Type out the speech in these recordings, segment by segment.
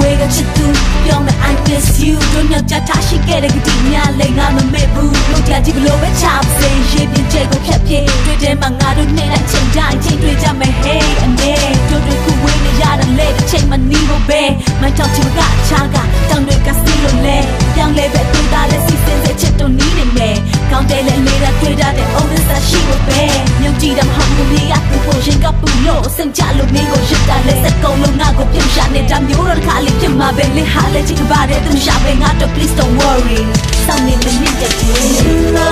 ဆုံးအဝေးကချစ်သူပြောမယ် I miss you တို့ညကြထားရှိခဲ့တဲ့ကတိများလည်းငါမမေ့ဘူးတို့ကြကြည့်ဘလို့ပဲချာစေရေးပြချက်ကိုဖြတ်ပြေးတွေ့တယ်မှာငါတို့နေလိုက်ချိန်တိုင်းချိန်တွေ့ကြမယ် hey အနေတို့တို့ခုဝေးနေရတဲ့လေတစ်ချိန်မနီးဖို့ပဲမတောက်ချင်ကချာကတောင်းတွေကစီလို့လဲပြောင်းလဲပဲတွေ့တာလဲစီစဉ်စေချစ်တို့နီးနေမယ်ကောင်းတယ်လေလေးတာတွေ့တာတဲ့ always ရှိဖို့ပဲမြုပ်ကြည့်တယ်မဟုတ်ဘူးလေရပူဖို့ရင်ကပူလို့စင်ကြလို့မင်းကိုရစ်တာလဲစက်ကုံလုံးငါကိုပြုံး ပဲလေဟာလေချစ်ကပါတဲ့သူရှာပဲငါတော့ please don't worry စောင့်နေမနစ်တဲ့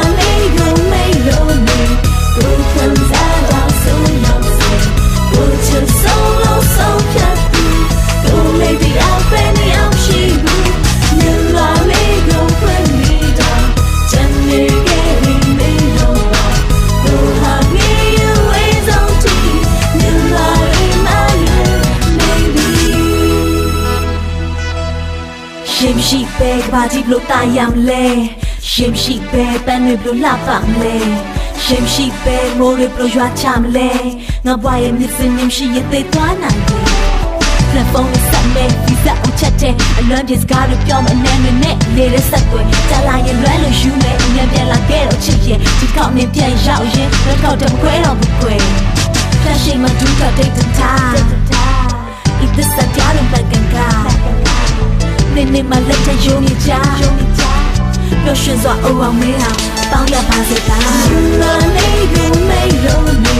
ရှင်မရှိပဲကဘာကြီးဘလို့တာရမလဲရှင်မရှိပဲပန်းတွေဘလို့လှပမလဲရှင်မရှိပဲမိုးတွေဘလို့ရွာချမလဲငါဘွားရဲ့မြစ်စင်မြင်ရှိရင်သိသွားနိုင်တယ်ဖလက်ဖုန်းနဲ့ဆက်မဲ့ဒီစက်အောင်ချက်တဲ့အလွန်ပြစကားတွေပြောမနေနဲ့နဲ့လေတဲ့ဆက်တွေကြာလာရင်လွမ်းလို့ယူမယ်အမြန်ပြန်လာခဲ့တော့ချစ်ရဲ့ဒီကောက်နေပြန်ရောက်ရင်တော့ကောက်တော့မခွဲတော့ဘူးခွဲဖလက်ရှိမှဒူးကတိတ်တထား If this နေနေမှလက်ထရုံနေကြပျော်ရွှင်စွာအိုအောင်မင်းအောင်ပေါင်းရပါစေတာလာနေကုန်မေလုံးနေ